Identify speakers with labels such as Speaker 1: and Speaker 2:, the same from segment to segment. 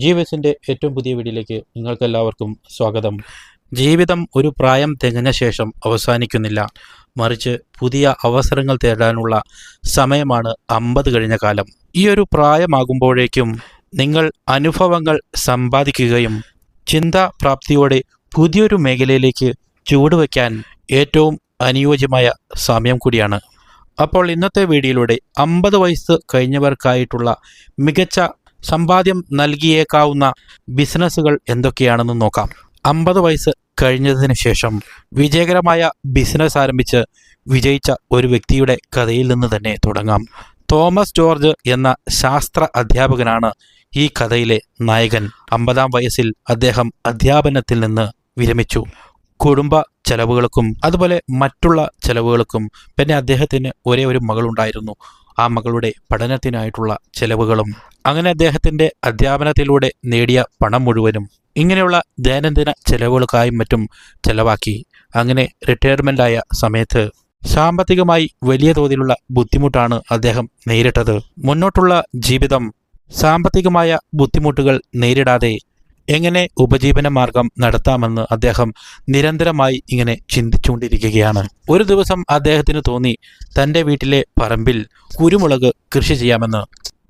Speaker 1: ജീവസിന്റെ ഏറ്റവും പുതിയ വീഡിയോയിലേക്ക് നിങ്ങൾക്കെല്ലാവർക്കും സ്വാഗതം. ജീവിതം ഒരു പ്രായം തികഞ്ഞ ശേഷം അവസാനിക്കുന്നില്ല. മറിച്ച് പുതിയ അവസരങ്ങൾ തേടാനുള്ള സമയമാണ് അമ്പത് കഴിഞ്ഞ കാലം. ഈ ഒരു പ്രായമാകുമ്പോഴേക്കും നിങ്ങൾ അനുഭവങ്ങൾ സമ്പാദിക്കുകയും ചിന്താപ്രാപ്തിയോടെ പുതിയൊരു മേഖലയിലേക്ക് ചുവടുവെക്കാൻ ഏറ്റവും അനുയോജ്യമായ സമയം കൂടിയാണ്. അപ്പോൾ ഇന്നത്തെ വീഡിയോയിലൂടെ അമ്പത് വയസ്സ് കഴിഞ്ഞവർക്കായിട്ടുള്ള മികച്ച സമ്പാദ്യം നൽകിയേക്കാവുന്ന ബിസിനസ്സുകൾ എന്തൊക്കെയാണെന്ന് നോക്കാം. അമ്പത് വയസ്സ് കഴിഞ്ഞതിന് ശേഷം വിജയകരമായ ബിസിനസ് ആരംഭിച്ച് വിജയിച്ച ഒരു വ്യക്തിയുടെ കഥയിൽ നിന്ന് തന്നെ തുടങ്ങാം. തോമസ് ജോർജ് എന്ന ശാസ്ത്ര അധ്യാപകനാണ് ഈ കഥയിലെ നായകൻ. അമ്പതാം വയസ്സിൽ അദ്ദേഹം അധ്യാപനത്തിൽ നിന്ന് വിരമിച്ചു. കുടുംബ ചെലവുകൾക്കും അതുപോലെ മറ്റുള്ള ചെലവുകൾക്കും പിന്നെ അദ്ദേഹത്തിന് ഒരേ ഒരു മകളുണ്ടായിരുന്നു. ആ മകളുടെ പഠനത്തിനായിട്ടുള്ള ചെലവുകളും അങ്ങനെ അദ്ദേഹത്തിന്റെ അധ്യാപനത്തിലൂടെ നേടിയ പണം മുഴുവനും ഇങ്ങനെയുള്ള ദൈനംദിന ചെലവുകൾക്കായും മറ്റും ചെലവാക്കി. അങ്ങനെ റിട്ടയർമെന്റായ സമയത്ത് സാമ്പത്തികമായി വലിയ തോതിലുള്ള ബുദ്ധിമുട്ടാണ് അദ്ദേഹം നേരിട്ടത്. മുന്നോട്ടുള്ള ജീവിതം സാമ്പത്തികമായ ബുദ്ധിമുട്ടുകൾ നേരിടാതെ എങ്ങനെ ഉപജീവന മാർഗം നടത്താമെന്ന് അദ്ദേഹം നിരന്തരമായി ഇങ്ങനെ ചിന്തിച്ചുകൊണ്ടിരിക്കുകയാണ്. ഒരു ദിവസം അദ്ദേഹത്തിന് തോന്നി തന്റെ വീട്ടിലെ പറമ്പിൽ കുരുമുളക് കൃഷി ചെയ്യാമെന്ന്.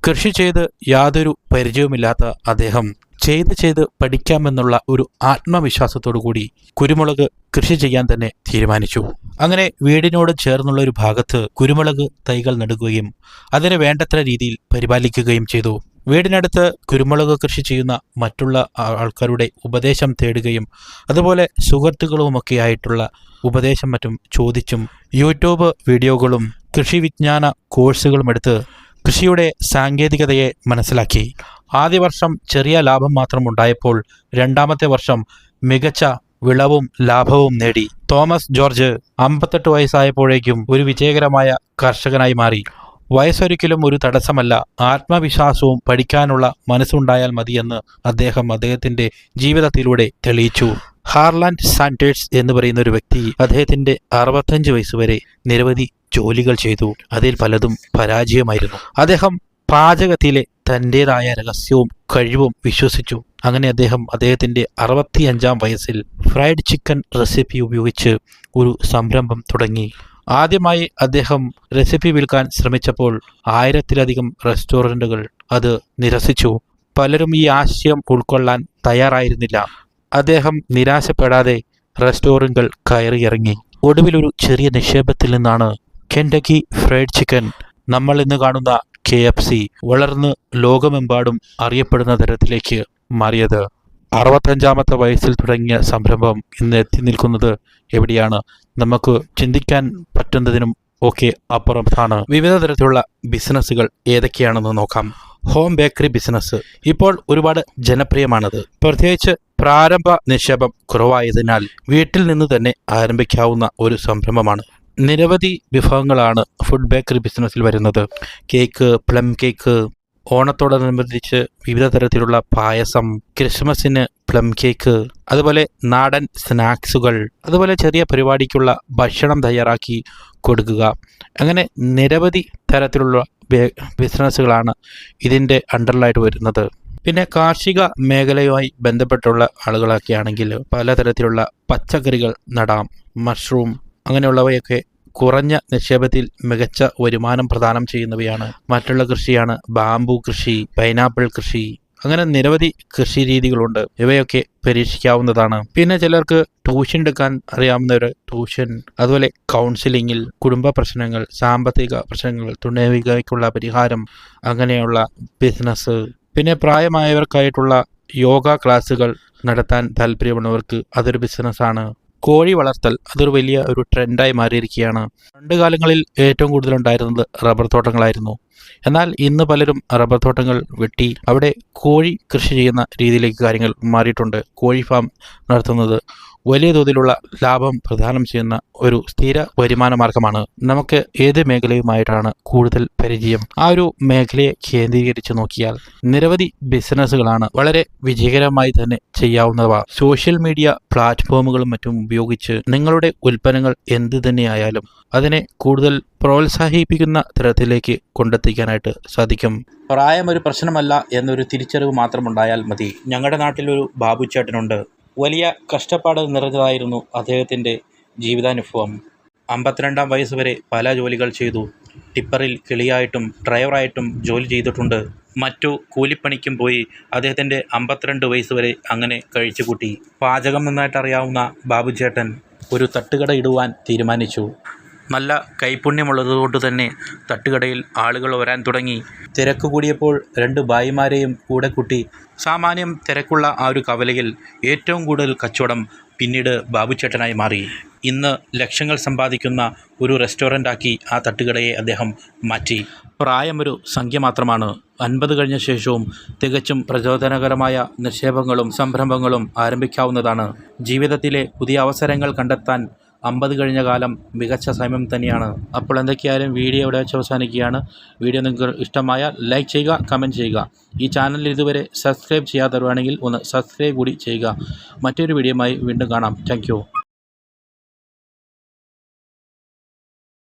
Speaker 1: കൃഷി ചെയ്ത് യാതൊരു പരിചയവുമില്ലാത്ത അദ്ദേഹം ചെയ്ത് ചെയ്ത് പഠിക്കാമെന്നുള്ള ഒരു ആത്മവിശ്വാസത്തോടു കൂടി കുരുമുളക് കൃഷി ചെയ്യാൻ തന്നെ തീരുമാനിച്ചു. അങ്ങനെ വീടിനോട് ചേർന്നുള്ള ഒരു ഭാഗത്ത് കുരുമുളക് തൈകൾ നടുകയും അതിനെ വേണ്ടത്ര രീതിയിൽ പരിപാലിക്കുകയും ചെയ്തു. വീടിനടുത്ത് കുരുമുളക് കൃഷി ചെയ്യുന്ന മറ്റുള്ള ആൾക്കാരുടെ ഉപദേശം തേടുകയും അതുപോലെ സുഹൃത്തുക്കളുമൊക്കെ ആയിട്ടുള്ള ഉപദേശം മറ്റും ചോദിച്ചും യൂട്യൂബ് വീഡിയോകളും കൃഷി വിജ്ഞാന കോഴ്സുകളും എടുത്ത് കൃഷിയുടെ സാങ്കേതികതയെ മനസ്സിലാക്കി. ആദ്യ വർഷം ചെറിയ ലാഭം മാത്രം ഉണ്ടായപ്പോൾ രണ്ടാമത്തെ വർഷം മികച്ച വിളവും ലാഭവും നേടി. തോമസ് ജോർജ് അമ്പത്തെട്ട് വയസ്സായപ്പോഴേക്കും ഒരു വിജയകരമായ കർഷകനായി മാറി. വയസ്സൊരിക്കലും ഒരു തടസ്സമല്ല. ആത്മവിശ്വാസവും പഠിക്കാനുള്ള മനസ്സുണ്ടായാൽ മതിയെന്ന് അദ്ദേഹം അദ്ദേഹത്തിന്റെ ജീവിതത്തിലൂടെ തെളിയിച്ചു. ഹാർലാൻഡ് സാൻഡേഴ്സ് എന്ന് പറയുന്ന ഒരു വ്യക്തി അദ്ദേഹത്തിന്റെ അറുപത്തഞ്ച് വയസ്സ് വരെ നിരവധി ജോലികൾ ചെയ്തു. അതിൽ പലതും പരാജയമായിരുന്നു. അദ്ദേഹം പാചകത്തിലെ തന്റെതായ രഹസ്യവും കഴിവും വിശ്വസിച്ചു. അങ്ങനെ അദ്ദേഹം അദ്ദേഹത്തിന്റെ അറുപത്തിയഞ്ചാം വയസ്സിൽ ഫ്രൈഡ് ചിക്കൻ റെസിപ്പി ഉപയോഗിച്ച് ഒരു സംരംഭം തുടങ്ങി. ആദ്യമായി അദ്ദേഹം റെസിപ്പി വിൽക്കാൻ ശ്രമിച്ചപ്പോൾ ആയിരത്തിലധികം റെസ്റ്റോറന്റുകൾ അത് നിരസിച്ചു. പലരും ഈ ആശയം ഉൾക്കൊള്ളാൻ തയ്യാറായിരുന്നില്ല. അദ്ദേഹം നിരാശപ്പെടാതെ റെസ്റ്റോറന്റുകൾ കയറിയിറങ്ങി. ഒടുവിലൊരു ചെറിയ നിക്ഷേപത്തിൽ നിന്നാണ് കെൻഡക്കി ഫ്രൈഡ് ചിക്കൻ നമ്മൾ ഇന്ന് കാണുന്ന കെ എഫ് സി വളർന്ന് ലോകമെമ്പാടും അറിയപ്പെടുന്ന തരത്തിലേക്ക് മാറിയത്. അറുപത്തഞ്ചാമത്തെ വയസ്സിൽ തുടങ്ങിയ സംരംഭം ഇന്ന് എത്തി നിൽക്കുന്നത് എവിടെയാണ്? നമുക്ക് ചിന്തിക്കാൻ പറ്റുന്നതിനും ഒക്കെ അപ്പുറത്താണ്. വിവിധ തരത്തിലുള്ള ബിസിനസ്സുകൾ ഏതൊക്കെയാണെന്ന് നോക്കാം. ഹോം ബേക്കറി ബിസിനസ് ഇപ്പോൾ ഒരുപാട് ജനപ്രിയമാണത്. പ്രത്യേകിച്ച് പ്രാരംഭ നിക്ഷേപം കുറവായതിനാൽ വീട്ടിൽ നിന്ന് തന്നെ ആരംഭിക്കാവുന്ന ഒരു സംരംഭമാണ്. നിരവധി വിഭവങ്ങളാണ് ഫുഡ് ബേക്കറി ബിസിനസ്സിൽ വരുന്നത്. കേക്ക് പ്ലം കേക്ക് ഓണത്തോടനുബന്ധിച്ച് വിവിധ തരത്തിലുള്ള പായസം ക്രിസ്മസിന് പ്ലം കേക്ക് അതുപോലെ നാടൻ സ്നാക്സുകൾ അതുപോലെ ചെറിയ പരിപാടിക്കുള്ള ഭക്ഷണം തയ്യാറാക്കി കൊടുക്കുക. അങ്ങനെ നിരവധി തരത്തിലുള്ള ബിസിനസ്സുകളാണ് ഇതിന്റെ അണ്ടറിലായിട്ട് വരുന്നത്. പിന്നെ കാർഷിക മേഖലയുമായി ബന്ധപ്പെട്ടുള്ള ആളുകളൊക്കെ ആണെങ്കിൽ പലതരത്തിലുള്ള പച്ചക്കറികൾ നടാം മഷ്റൂം അങ്ങനെയുള്ളവയൊക്കെ കുറഞ്ഞ നിക്ഷേപത്തിൽ മികച്ച വരുമാനം പ്രദാനം ചെയ്യുന്നവയാണ്. മറ്റുള്ള കൃഷിയാണ് ബാംബു കൃഷി പൈനാപ്പിൾ കൃഷി അങ്ങനെ നിരവധി കൃഷി രീതികളുണ്ട് ഇവയൊക്കെ പരീക്ഷിക്കാവുന്നതാണ്. പിന്നെ ചിലർക്ക് ട്യൂഷൻ എടുക്കാൻ അറിയാവുന്നവർ ട്യൂഷൻ അതുപോലെ കൗൺസിലിങ്ങിൽ കുടുംബ പ്രശ്നങ്ങൾ സാമ്പത്തിക പ്രശ്നങ്ങൾ തുടങ്ങിയവയ്ക്കുള്ള പരിഹാരം അങ്ങനെയുള്ള ബിസിനസ് പിന്നെ പ്രായമായവർക്കായിട്ടുള്ള യോഗ ക്ലാസ്സുകൾ നടത്താൻ താല്പര്യമുള്ളവർക്ക് അതൊരു ബിസിനസ്സാണ്. കോഴി വളർത്തൽ അതൊരു വലിയ ഒരു ട്രെൻഡായി മാറിയിരിക്കുകയാണ്. പണ്ട് കാലങ്ങളിൽ ഏറ്റവും കൂടുതൽ ഉണ്ടായിരുന്നത് റബ്ബർ തോട്ടങ്ങളായിരുന്നു. എന്നാൽ ഇന്ന് പലരും റബ്ബർ തോട്ടങ്ങൾ വെട്ടി അവിടെ കോഴി കൃഷി ചെയ്യുന്ന രീതിയിലേക്ക് കാര്യങ്ങൾ മാറിയിട്ടുണ്ട്. കോഴി ഫാം നടത്തുന്നത് വലിയ തോതിലുള്ള ലാഭം പ്രദാനം ചെയ്യുന്ന ഒരു സ്ഥിര വരുമാന മാർഗമാണ്. നമുക്ക് ഏത് മേഖലയുമായിട്ടാണ് കൂടുതൽ പരിചയം? ആ ഒരു മേഖലയെ കേന്ദ്രീകരിച്ച് നോക്കിയാൽ നിരവധി ബിസിനസ്സുകളാണ് വളരെ വിജയകരമായി തന്നെ ചെയ്യാവുന്നവ. സോഷ്യൽ മീഡിയ പ്ലാറ്റ്ഫോമുകളും മറ്റും ഉപയോഗിച്ച് നിങ്ങളുടെ ഉൽപ്പന്നങ്ങൾ എന്ത് തന്നെയായാലും അതിനെ കൂടുതൽ പ്രോത്സാഹിപ്പിക്കുന്ന തരത്തിലേക്ക് കൊണ്ടെത്തിക്കാനായിട്ട് സാധിക്കും. പ്രായം ഒരു പ്രശ്നമല്ല എന്നൊരു തിരിച്ചറിവ് മാത്രമുണ്ടായാൽ മതി. ഞങ്ങളുടെ നാട്ടിലൊരു ബാബു ചേട്ടനുണ്ട് വലിയ കഷ്ടപ്പാട് നിറഞ്ഞതായിരുന്നു അദ്ദേഹത്തിന്റെ ജീവിതാനുഭവം. അമ്പത്തിരണ്ടാം വയസ്സ് വരെ പല ജോലികൾ ചെയ്തു. ടിപ്പറിൽ കിളിയായിട്ടും ഡ്രൈവറായിട്ടും ജോലി ചെയ്തിട്ടുണ്ട്. മറ്റു കൂലിപ്പണിക്കും പോയി അദ്ദേഹത്തിന്റെ അമ്പത്തിരണ്ട് വയസ്സ് വരെ അങ്ങനെ കഴിച്ചുകൂട്ടി. പാചകം നന്നായിട്ട് അറിയാവുന്ന ബാബുചേട്ടൻ ഒരു തട്ടുകട ഇടുവാൻ തീരുമാനിച്ചു. നല്ല കൈപുണ്യമുള്ളതുകൊണ്ട് തന്നെ തട്ടുകടയിൽ ആളുകൾ വരാൻ തുടങ്ങി. തിരക്ക് കൂടിയപ്പോൾ രണ്ട് ഭായിമാരെയും കൂടെ കൂട്ടി. സാമാന്യം തിരക്കുള്ള ആ ഒരു കവലയിൽ ഏറ്റവും കൂടുതൽ കച്ചവടം പിന്നീട് ബാബുചേട്ടനായി മാറി. ഇന്ന് ലക്ഷങ്ങൾ സമ്പാദിക്കുന്ന ഒരു റെസ്റ്റോറന്റാക്കി ആ തട്ടുകടയെ അദ്ദേഹം മാറ്റി. പ്രായമൊരു സംഖ്യ മാത്രമാണ്. അൻപത് കഴിഞ്ഞ ശേഷവും തികച്ചും പ്രചോദനകരമായ നിക്ഷേപങ്ങളും സംരംഭങ്ങളും ആരംഭിക്കാവുന്നതാണ്. ജീവിതത്തിലെ പുതിയ അവസരങ്ങൾ കണ്ടെത്താൻ അമ്പത് കഴിഞ്ഞ കാലം മികച്ച സമയം തന്നെയാണ്. അപ്പോൾ എന്തൊക്കെയായാലും വീഡിയോ ഇവിടെ വെച്ച് അവസാനിക്കുകയാണ്. വീഡിയോ നിങ്ങൾക്ക് ഇഷ്ടമായാൽ ലൈക്ക് ചെയ്യുക കമന്റ് ചെയ്യുക. ഈ ചാനൽ ഇതുവരെ സബ്സ്ക്രൈബ് ചെയ്യാത്തവരുവാണെങ്കിൽ ഒന്ന് സബ്സ്ക്രൈബ് കൂടി ചെയ്യുക. മറ്റൊരു വീഡിയോയുമായി വീണ്ടും കാണാം. താങ്ക്